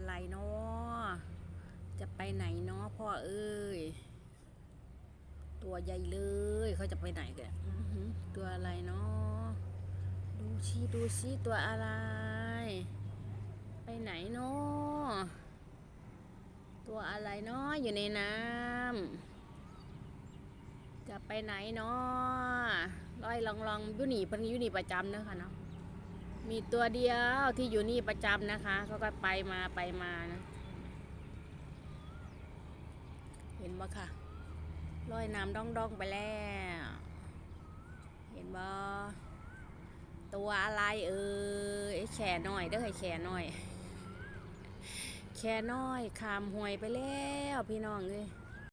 อะไรเนาะจะไปไหนเนาะพ่อเอ้ย ตัวใหญ่เลยเขาจะไปไหนกันตัวอะไรเนาะดูชิดูชิตัวอะไร ไปไหนเนาะตัวอะไรเนาะอยู่ในน้ำจะไปไหนเนาะลอยลองลองอยู่นี่เพิ่นอยู่นี่ประจำเนอะค่ะเนาะ มีตัวเดียวที่อยู่นี่ประจำนะคะเขาก็ไปมาไปมานะ เห็นบ่ค่ะลอยน้ำดองดองๆไปแล้ว เห็นบ่ตัวอะไรเอ่ยไอ้แข่น้อยเด้อไอ้แข่น้อย แข่น้อยขามหวยไปแล้วพี่น้องเลย